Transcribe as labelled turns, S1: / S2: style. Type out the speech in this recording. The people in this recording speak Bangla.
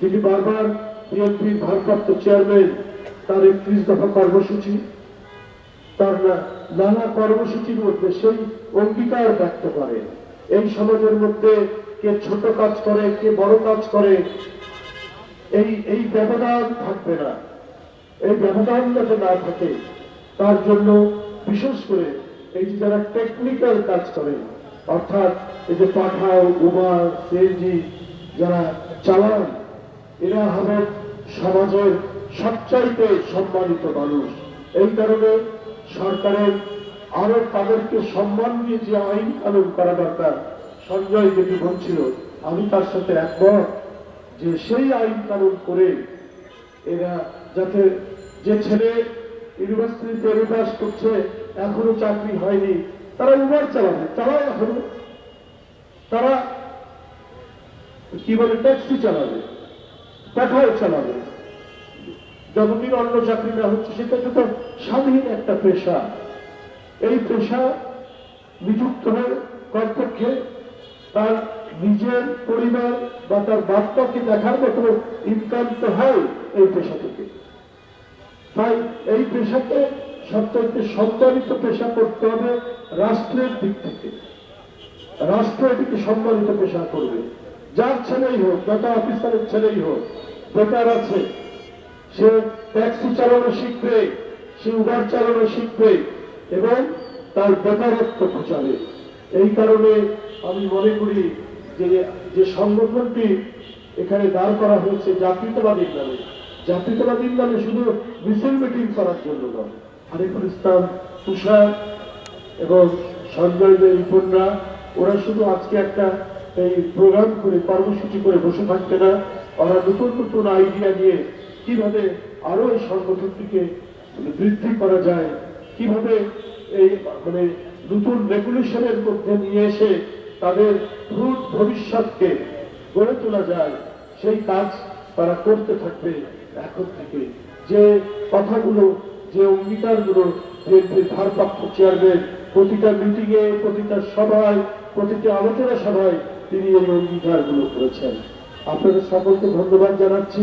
S1: তিনি বারবার বিএনপির ভারপ্রাপ্ত চেয়ারম্যান, তার একত্রিশ দফা কর্মসূচি, তার নানা কর্মসূচির মধ্যে সেই অঙ্গীকার ব্যক্ত করে এই সমাজের মধ্যে কে ছোট কাজ করে, কে বড় কাজ করে, এই এই ব্যবধান থাকবে না। এই ব্যবধান যাতে না থাকে, তার জন্য বিশেষ করে এই যে যারা টেকনিক্যাল কাজ করে অর্থাৎ এই যে পাঠাও উবার সিএনজি যারা চালান এরা হবে সমাজের সবচাইতে সম্মানিত মানুষ। এই কারণে সরকারের আরও তাদেরকে সম্মান দিয়ে যে আইন কানুন করা দরকার, সঞ্জয় যেটি বলছিল, আমি তার সাথে একমত যে সেই আইন কানুন করে এরা যাতে যে ছেলে ইউনিভার্সিটিতে রিভার্স করছে, এখনও চাকরি হয়নি, তারা উবার চালাবে, তারাও এখনও তারা কি বলে, ট্যাক্সি চালাবে। পাঠাও চালাবে। যতদিন অন্য চাকরি না হচ্ছে সেটা তো স্বাধীন একটা পেশা। এই পেশা নিযুক্ত হয়ে কমপক্ষে তার নিজের পরিবার বা তার বাচ্চাকে দেখার মতো ইনকাম তো হয় এই পেশা থেকে। তাই এই পেশাকে সবচাইতে সম্মানিত পেশা করতে হবে রাষ্ট্রের দিক থেকে। রাষ্ট্র এটিকে সম্মানিত পেশা করবে। যার ছেলেই হোক যত অফিসারের ছেলেই হোক বেকার আছে, সে ট্যাক্সি চালানো শিখবে, সে উবার চালানো শিখবে এবং তার বেকারত্ব ঘোচাবে। এই কারণে আমি মনে করি যে যে সংগঠনটি এখানে দাঁড় করা হয়েছে জাতীয়তাবাদীর নামে জাতীয়তাবাদীর নামে শুধু মিছিল মিটিং করার জন্য নয় আরিফুল ইসলাম তুষার এবং সঞ্জয় দেব ওরা শুধু আজকে একটা এই প্রোগ্রাম করে, কর্মসূচি করে বসে থাকবে না। ওরা নতুন নতুন আইডিয়া নিয়ে কীভাবে আরও এই সংগঠনটিকে মানে বৃদ্ধি করা যায়, কীভাবে এই মানে নতুন রেগুলেশনের মধ্যে নিয়ে এসে তাদের দ্রুত ভবিষ্যৎকে গড়ে তোলা যায়, সেই কাজ তারা করতে থাকবে এখন থেকে। যে কথাগুলো, যে অঙ্গীকারগুলো বিএনপির ভারপ্রাপ্ত চেয়ারম্যান প্রতিটা মিটিংয়ে প্রতিটা সভায়, প্রতিটা আলোচনা সভায় তিনি এই অঙ্গীকারগুলো করেছেন। আপনাদের সকলকে ধন্যবাদ জানাচ্ছি।